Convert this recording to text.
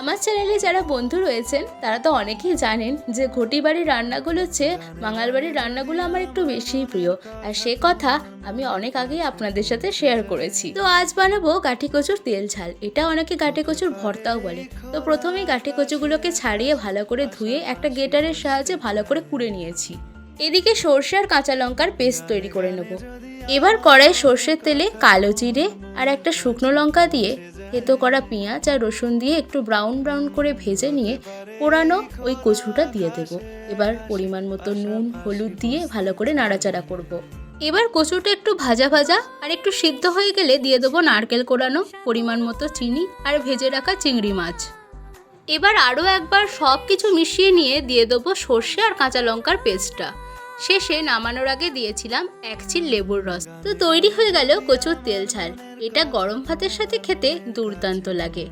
আমার চ্যানেলে যারা বন্ধু রয়েছেন, তারা তো অনেকেই জানেন যে ঘটি বাড়ির রান্নাগুলো চেয়ে বাঙাল বাড়ির রান্নাগুলো আমার একটু বেশিই প্রিয়। আর সে কথা আমি অনেক আগেই আপনাদের সাথে শেয়ার করেছি। তো আজ বানাবো গাঠি কচুর তেল ঝাল। এটা অনেকে গাঠি কচুর ভর্তাও বলে। তো প্রথমেই গাঠি কচুগুলোকে ছাড়িয়ে ভালো করে ধুয়ে একটা গেটারের সাহায্যে ভালো করে কুড়ে নিয়েছি। এদিকে সর্ষে আর কাঁচা লঙ্কার পেস্ট তৈরি করে নেব। এবার কড়াই সর্ষের তেলে কালো জিরে আর একটা শুকনো লঙ্কা দিয়ে থেতো করা পেঁয়াজ আর রসুন দিয়ে একটু ব্রাউন ব্রাউন করে ভেজে নিয়ে পোড়ানো ওই কচুটা দিয়ে দেব। এবার পরিমাণ মতো নুন, হলুদ দিয়ে ভালো করে নাড়াচাড়া করব। এবার কচুটা একটু ভাজা ভাজা আর একটু সিদ্ধ হয়ে গেলে দিয়ে দেবো নারকেল কোড়ানো পরিমাণ মতো চিনি আর ভেজে রাখা চিংড়ি মাছ। এবার আরও একবার সব কিছু মিশিয়ে নিয়ে দিয়ে দেবো সর্ষে আর কাঁচা লঙ্কার পেস্টটা। শেষে নামানোর আগে দিয়েছিলাম এক চিল লেবুর রস। তো তৈরি হয়ে গেল কচুর তেল ঝাল। এটা গরম ভাতের সাথে খেতে দুর্দান্ত লাগে।